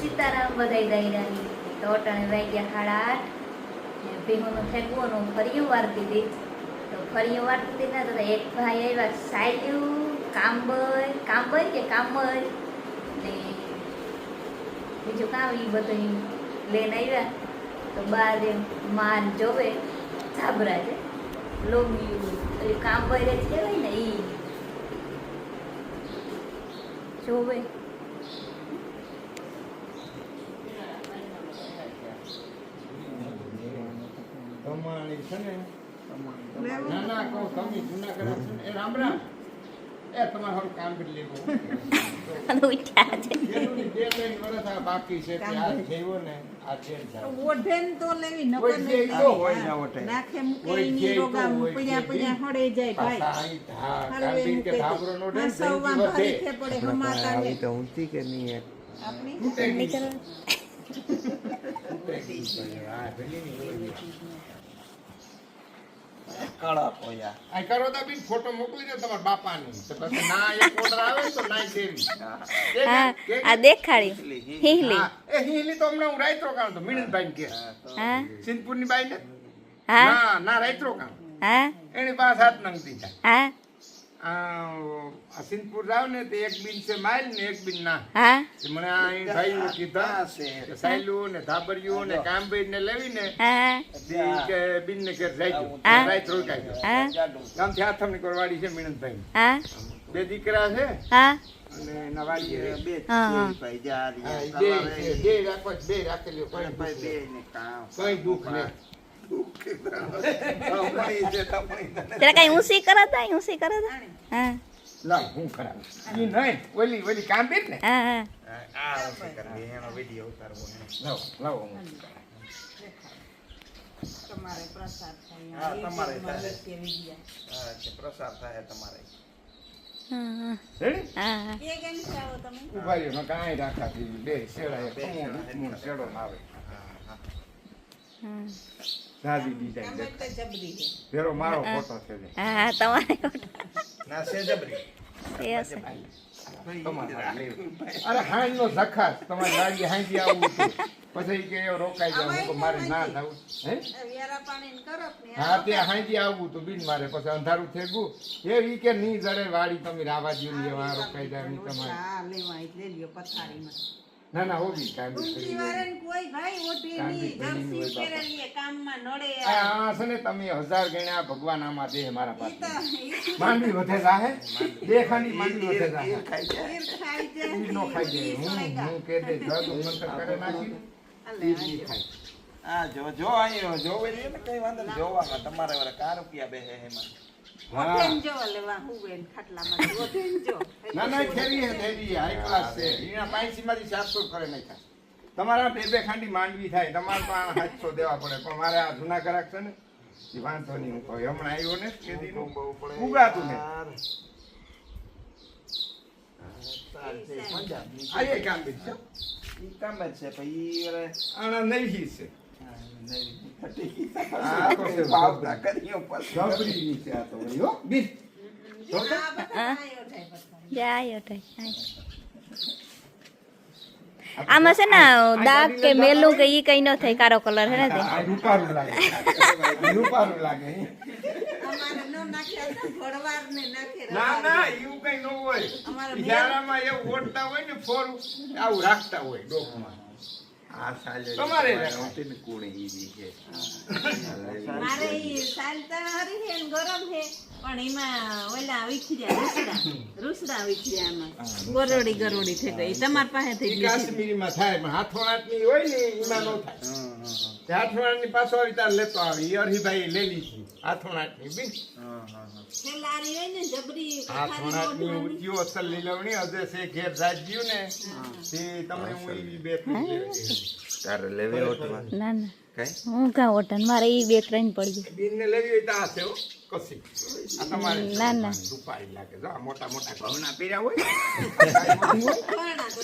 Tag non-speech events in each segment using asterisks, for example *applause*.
સીતારામ બધાય દાયરાની તો અટાણે વાગ્યા સાડા આઠ. ભીમોનું ફેંકવાનું ફરી વારતી હતી તો ફરી વારતી હતી ને તો એક ભાઈ આવ્યા સાયલું કાંબર કાંબર કે કાંબર ને બીજું કામ એ બધું લઈને આવ્યા. તો બાર એમ માન જોવે જાબરા છે. લોમિયું એ કાંબર જ કહેવાય ને એ જોવે. છે ને ના ના કહું તમે જુનાગઢ છો એ રામ રામ એ તમારે હારું કામ કરી લેવું જેનું ની આ બાકી છે આ થયો ને આ ચેન્જ ઓઢેન તો લેવી નકર નહીં હોય ના ઓઢે. નાખે મૂકે તો રોગા પૈયા બી. હળે જાય ભાઈ એનું કે કહેતો. નો ડે ને સૌવા ભારીખે દે. પડે હમાતા ને. તો ઊંચી કે નહીં આપણી નીકળ. હા, ભલી ની હોય. કળા પોયા. આ કરો તો બી ફોટો મોકલી દો તમારા બાપાની. ના એક ઓર્ડર આવે તો ના દેવી. હા આ દેખાડી. હિહલી એ હિલી તો હમણાં હું રાયત્રો કામ તો મિનનભાઈ કે. હા સિંધપુરની બાઈ ને હા. ના ના રાયત્રો કામ. હા. એની પાસે હાથ નંગ દીધા. હા. આ સિંધપુર જાવ ને તે એક બિન છે માઇલ ને એક બિન ના. હા? મને અહીં ભાઈઓ કીધા. છે. સાયલુ ને ધાબરિયું ને કામભાઈ ને લેવીને હા. કે બિન ને ઘેર જાય. રાત રોકાઈ ગયો. હા? ગામથી ની કરવાડી છે મિનનભાઈ હા? બે દીકરા છે. હા? અને એના બે. ભાઈ જા બે બે રાખો બે રાખેલી કોઈ ભાઈ દુઃખ નહીં. કામ. જરા કઈ ઊંસી કરો તા ઊંસી કરો તા. હા. લાવ હું ખરાબ ઈ નહીં ઓલી ઓલી કામબીર ને? હા હા. આ ઓછી કરવી, એનો વિડિયો ઉતારવો. લાવ લાવ હું તમારે પ્રસાદ થાય હા, તમારે થાય. પ્રસાર થાય તમારે. હા હા. કે કેમ છે તમે? ઊભા રહ્યો કાંઈ રાખતા બે. શેડો આવે. હા, હા. હા સાદી ડિઝાઇન દેખાય તો જબરી છે. ફેરો મારો ફોટો છે હા તમારે ના છે જબરી. એ અરે હાંજ નો ઝખાસ. તમારી ગાડી હાંજી આવું પછી કે રોકાઈ જાવ તો મારે ના થવું હે? વ્યારા પાણી ને કરપ ને. હા ત્યાં હાંજી આવવું તો બિન મારે. પછી અંધારું થઈ ગયું. એ વી કે નહીં જડે વાડી તમે રાવા ને એવા રોકાઈ જાય તમારે. હા લેવા એટલે લ્યો પથારીમાં. ના ના ઓબી કાંદી ઊંચી વારન કોઈ ભાઈ ઓટી ની નહીં પેલી હોય બાપા. પહેરેલી એ કામમાં નડે આ આસને ને તમે હજાર ગણ્યા ભગવાન આમાં દેહ મારા પાસે. માંડી વધે જાહે? દેખાની માંડી વધે જાહે. ખાઈ જાય. ખાઈ જાય. ઈ નો ખાઈ જાય. હું હું કે દે જગ મંત્ર કરે નાખી. ઈ આજે. ઈ ખાય. જો જો આયો જો વેલી ને કઈ વાંધો નહીં. જોવામાં તમારે વરે કા રૂપિયા બેસે એમાં. ને ખાટલામાં ઓઢેન જો *laughs* ના ના ફેરી હે ફેરી હાઈ ક્લાસ છે. એના પાંચસી માંથી ચારસો કરે નાખ્યા તમારા બે બે ખાંડી માંડવી થાય. તમારે તો સાતસો દેવા પડે. પણ મારે આ જૂના ગ્રાહક છે ને એ વાંધો નહીં. હું કહું હમણાં આવ્યો ને કેદીનું ઉગાતું ને. આ કામ બી છે. કામ જ છે. પછી વરે નહીં છે. આમાં છે ને દાગ કે મેલું કે ઈ કઈ ન થાય કારો કલર હે ને તે? રૂપારું લાગે. રૂપારું લાગે. અમારે ન નાખ્યા તો ઘોડવાર ને નાખે ના ના એવું કઈ ન હોય. અમારે એવું ઓઢતા હોય ને ફોરું આવું રાખતા હોય ડોકમાં. આ સાલે તમારે હોતી ને કુણી ઈ છે. મારે ઈ હરી છે ગરમ છે પણ એમાં ઓલા વિખર્યા રૂસડા. રૂસડા વિખર્યા ગરોડી ગરોડી થઈ ગઈ તમારી પાસે થઈ ગઈ છે. કાશ્મીરીમાં થાય પણ હાથોણાટની હોય ને એમાં ન થાય. પાછો આવી તાર લેતો આવે. અરહીભાઈ લઈ લીધી હાથોણાટની બી. હાથોણાટની ઉઠ્યું અસલ લીલવણી હજે છે ઘેર રાજ્યું ને તે તમે હું એવી બે તારે લેવી હોટવા ના ના. કઈ? હું કા ઓટન મારે એ બે ત્રણ પડી બેનને લેવી હોય તો આ છે હો, આ તમારે ના, ના. રૂપાળી લાગે. જો આ મોટા મોટા ઘઉંના પીર્યા હોય?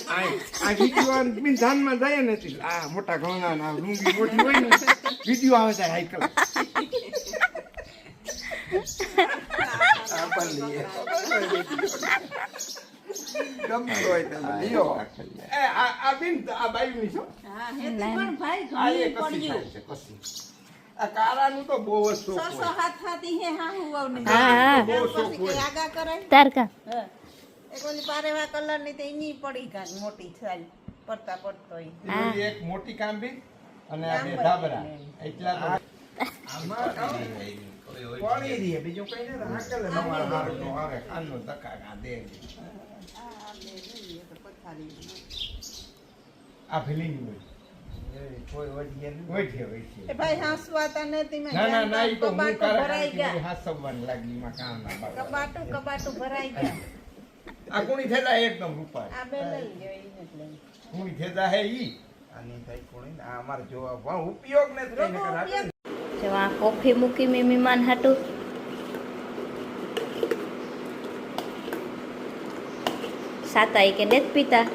આ આ વીડિયો બિન જાય નથી. આ મોટા ઘઉંના ને આ મોટી હોય ને વીડિયો આવે ત્યારે હાઈકલ આ લઈએ ગમતું હોય તમે લ્યો એ આ આ આ બાયુની છો હા હેતી પણ ભાઈ ઘણી પડ્યું થાય છે કસી આ કારાનું તો બહુ જ શોખ સો સો હાથ હાથી હે હા હું હા, હા. બહુ શોખ હોય આગા કરાય તારકા હા. એક ઓલી પારેવા કલરની તો એની પડી કાન મોટી છાલ પડતા પડતો. એક મોટી કાંબી અને આ બે ધાબરા એટલા આમાં તો પડી રહી બીજું કઈ નહીં હાકેલ તમારે હારું તો હારે કાનનો ધક્કા કાં દે આ બે જોઈએ તો પથારી આ ફિલિંગ હોય કોઈ વળીએ નહીં. હોય છે હોય એ છે ભાઈ હાંસવાતા નથી ના ના ના તો હું ભરાઈ ગયા હાસવવાનું લાગી એમાં કામ ના કબાટું કબાટું ભરાઈ ગયા આ કુણી થેલા એકદમ રૂપાય આ બે લઈ લ્યો ઈ નથી કુણી થેલા હે ઈ આની થાય કોણી આ અમારે જોવા ઉપયોગ ને જો આ કોફી મૂકી મેં મહેમાન હાટું. સાતા કે નથી પીતા?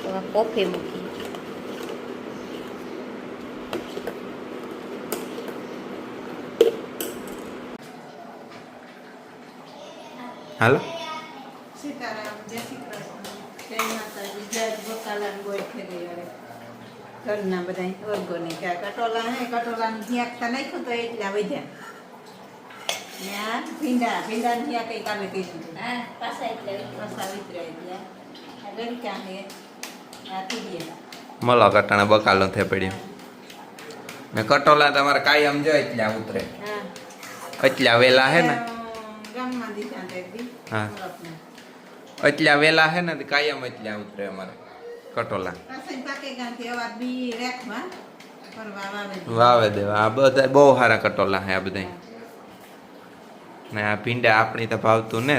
તો કોફી મૂકી. હાલો સીતારામ જય શ્રી કૃષ્ણ જય માતાજી જય બકાલાન ગોઠે ગઈ અરે ઘરના બધા વર્ગોને કે કટોલા હે કટોલાનું ધ્યાકતા નાખ્યું તો એટલા વધ્યા. ને આ ભીંડા ભીંડા ધ્યા કઈ કાલે કીધું હા પાછા એટલે ગયા. આ ગરકા હે આ તીડિયા મલો કટાણા બકાલો થઈ પડ્યો. ને કટોલા તમારે કાયમ જો એટલા ઉતરે. હા. એટલા વેલા હે ને? ગામમાં દીધા હા. એટલા વેલા હે ને તો કાયમ એટલા ઉતરે અમારે. કટોલા. વાવે દેવા. આ બધા બહુ સારા કટોલા હે આ બધા ને આ ભીંડા આપણી તો ભાવતું ને.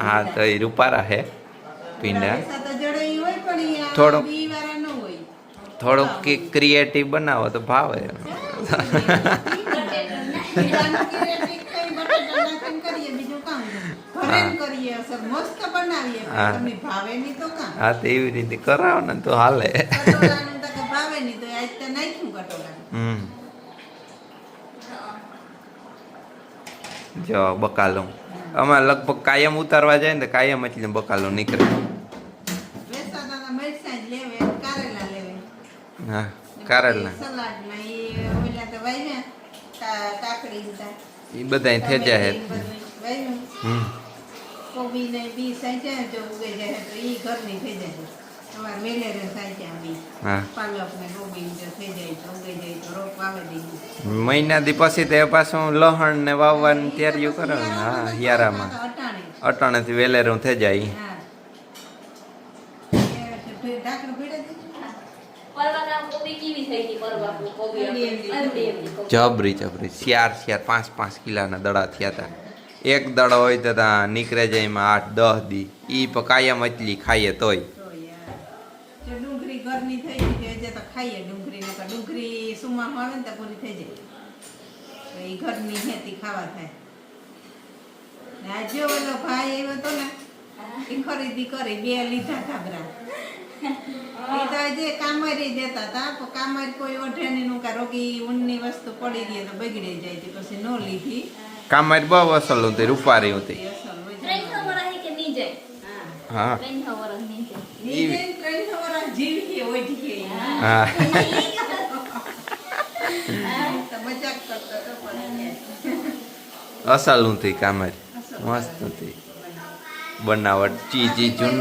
હા તો એ રૂપારા હે ભીંડા. થોડોક-. થોડુંક ક્રિએટિવ બનાવો તો ભાવે. કરીએ, બીજું કામ છે. કરીએ, અસર મસ્ત બનાવીએ, હા. તમને ભાવે નહીં તો કામ. હા તો એવી રીતે કરાવો ને તો હાલે કટોરાનું તો કે ભાવે નહીં તો આજ તો નાખ્યું કટોરાનું. હમ જો બકાલો અમે લગભગ કાયમ ઉતારવા જાય ને કાયમ એટલે બકાલો નીકળે હા કારેલા. એ બધા થઈ જાય હમ. બી સાંચ્યા જો ઉગે જાય તો ઈ ઘરની થઈ જાય. તમારે વેલેરે સાંચ્યા બી. હા. પાલક ને કોબી જો થઈ જાય તો ઉગે જાય તો રોપ વાવી દઈએ મહિનાથી પછી તો એ પાછું લહણ ને વાવવાની તૈયારીઓ કરો ને? હા હિયારામાં. અટાણે. થી વેલેરું થઈ જાય હા. એ ઢાંકણું ભીડે દીધું પરવાના કોબી કેવી થઈ ગઈ પરવા કોબી એવડી એવડી. એવડી એવડી કોબી. જબરી જબરી. ચાર ચાર પાંચ પાંચ કિલાના દડા થયા હતા એક દડો હોય તો ત્યાં નીકળે જાય એમાં આઠ, દસ દી. ઈ પણ કાયમ ખાઈએ તોય. ડુંગળી ને એ ખરીદી કરી, બે લીધા ઢાબરા એ તો આજે કામરી દેતા હતા પણ કોઈ ઓઢેની નું કા રોગી વસ્તુ પડી ગઈ તો બગડી જાય પછી નો લીધી. કામર બહુ અસલ હતી રૂપારી હતી. હા. હા. અસલ હતી કામર મસ્ત હતી. બનાવટ, ચીજી ચી જૂન.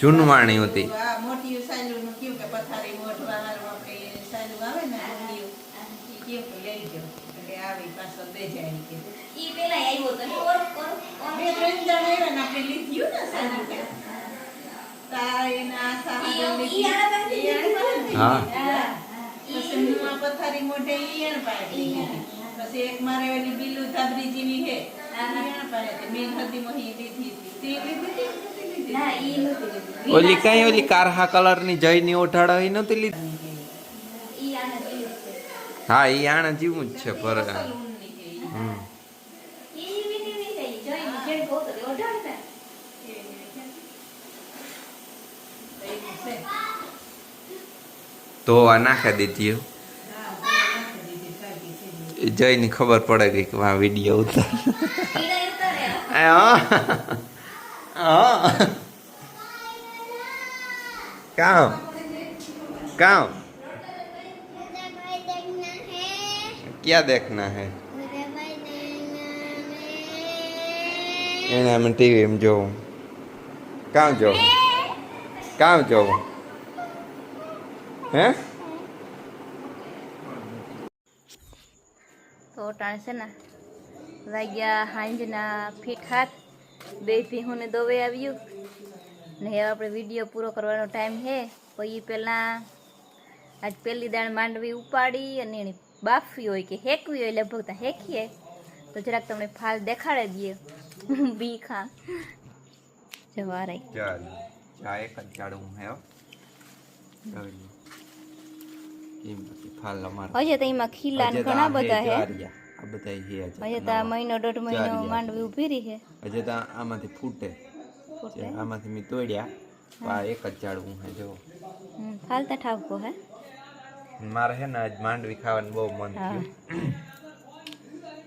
જૂનવાણી હતી. મોટી સાયલું કે પથારી મોઢવા હારું આવે ને ઈ કયું કે લઈ જાઓ. એટલે આવી પાછો બે જાય કે. ઈ પેલા આવ્યો તો કોર કોર બે ત્રણ જણ આવ્યા ને આપણે કે. ઈ-. હા. પછી પથારી મોઢે ઈ એણ પાડી પછી એક મારે ઓલી બીલુ હે. કઈ ઓલી કારહા કલરની જયની ની એ નતી લીધી? હા એ આણા જેવું જ છે પર. હમ. તો આ નાખી દીધી. જઈને ખબર પડે ગઈ કે આ વીડિયો ઉતાર કામ કામ. क्या देखना है એને અમે ટીવી એમ જોવું કામ જોવું કામ જોવું હે તો ટાણે છે ને વાગ્યા સાંજના ફીટ હાથ બે ભીહુંને દોવે આવ્યું ને હવે આપણે વિડીયો પૂરો કરવાનો ટાઈમ છે તો એ પહેલાં આજ પહેલી દાણ માંડવી ઉપાડી અને એની બાફવી હોય કે હેકવી હોય લગભગ તો હેકીએ તો જરાક તમને ફાલ દેખાડે દઈએ. બી ખા. જવારાય ચાલ. ચા એક જ ચાડું હે હો. જોઈ લો. કેમ પછી ફાલ અમારા. હજે તો એમાં ખીલા ને હજે તો ઘણા આ હે બધા હે જ્વારિયા. આ બધા હે હજે. હજે તો આ મહિનો દોઢ મહિનો જ્વારિયા. માંડવી ઊભી રહી છે હજે તો આમાંથી ફૂટે. ફૂટે. જે આમાંથી મેં તોડ્યા. તો આ એક જ ચાડવું હે જો. હમ, ફાલતા ઠાવકો હે. મારે છે ને આજ માંડવી ખાવાનું બહુ મન થયું.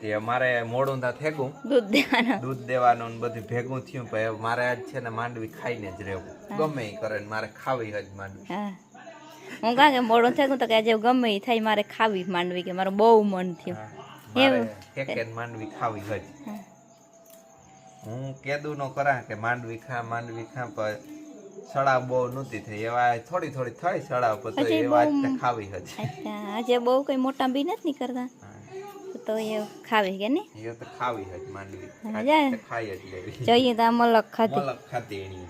તે અમારે મોડું તા થેગું દૂધ દેવાના. દૂધ દેવાનું ને બધું ભેગું થયું પણ મારે આજ છે ને માંડવી ખાઈને જ રહેવું. ગમે એ કરે ને મારે ખાવી જ માંડવી. હું. કાં કે મોડું થયું તો કે આજે ગમે એ થાય મારે ખાવી માંડવી કે મારું બહુ મન થયું. એવું? એક માંડવી ખાવી જ. હું. કેદું નો કરા કે માંડવી ખા માંડવી ખા પણ સડાવ બહુ નહોતી થઈ. એવા થોડી થોડી થઈ સડાવ પછી એવા ખાવી હતી. આજે બહુ કઈ મોટા બી નથી કરતા? તો એ ખાવી કે ને એ તો ખાવી જ માંડવી. હા, તો ખાઈ જ લેવી. જોઈએ તો આ મલક ખાતી. મલક ખાતી એની.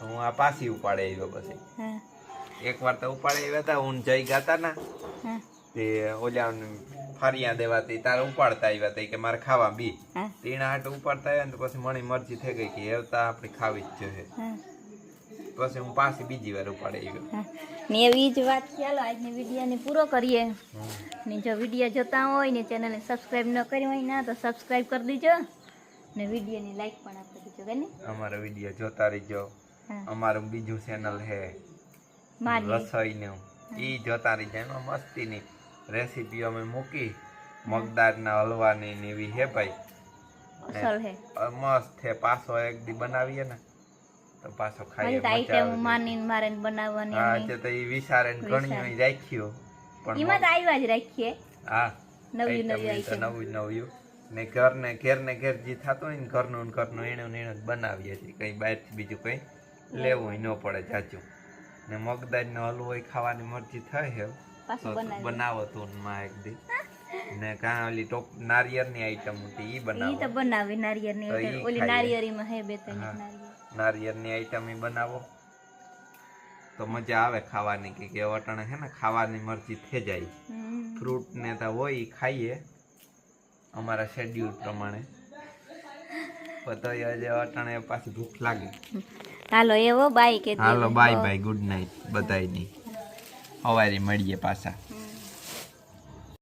હું આ પાછી ઉપાડે આવ્યો પછી. એક વાર તો ઉપાડે આવ્યા હતા હું જઈ ગાતા ના હા. તે ઓલા ફરિયા દેવાતી તારે ઉપાડતા આવ્યા હતા કે મારે ખાવા બી. તેના હાટ ઉપાડતા આવ્યા ને પછી મણી મરજી થઈ ગઈ કે એવતા આપણે ખાવી જ જોઈએ. પછી હું પાછી બીજી વાર ઉપાડે આવ્યો ને એવી જ વાત ચાલો આજની વિડીયોને પૂરો કરીએ. ને જો વીડિયો જોતા હોય ને ચેનલને સબસ્ક્રાઈબ ન કરી હોય ના તો સબસ્ક્રાઈબ કરી દીજો. ને વિડીયોની લાઈક પણ આપી દીજો કે અમારો વીડિયો જોતા રહીજો. અમારું બીજું ચેનલ હે. રસોઈનું. ઈ જોતા રહીજો એમાં મસ્તીની. રેસીપી અમે મૂકી મગદાળના હલવાની ને એવી હે ભાઈ. હે. મસ્ત હે પાછો એક દી બનાવીએ ને તો પાછો ખાઈએ આઈટમ માનીને મારે બનાવવાની હા તે તો ઈ વિચારે ઘણી રાખ્યો પણ એમાં તો આવ્યા જ રાખીએ. હા નવી નવી તો નવી નવું. ને ઘર ને ઘેર ને ઘેર જે થતું હોય ને ઘરનું ને ઘરનું એનું ને એનું બનાવીએ છીએ. કઈ બહારથી બીજું કઈ લેવું ન પડે જાજુ. ને મગદાળનો હલવો ખાવાની મરજી થાય છે પાછું બનાવો. તું માં એક દી. ને કાં ઓલી ટોપ નારિયેળની આઈટમ હતી ઈ ઈ તો બનાવો બનાવી નારિયેળની item. ઓલી. નારિયેળીમાં હે બે ત્રણ. નારિયેળ. નારિયેળની આઈટમ ઈ બનાવો. તો મજા આવે ખાવાની કે કે અટાણે હે ને ખાવાની મરજી થઈ જાય. ફ્રૂટ ને તો હોય ઈ ખાઈએ. અમારા શેડ્યુલ પ્રમાણે. પણ જે અટાણે પાછી ભૂખ લાગે. હાલો એવો બાય કે હાલો બાય બાય ગુડ નાઇટ બધાયની. અવારી મળીએ પાછા.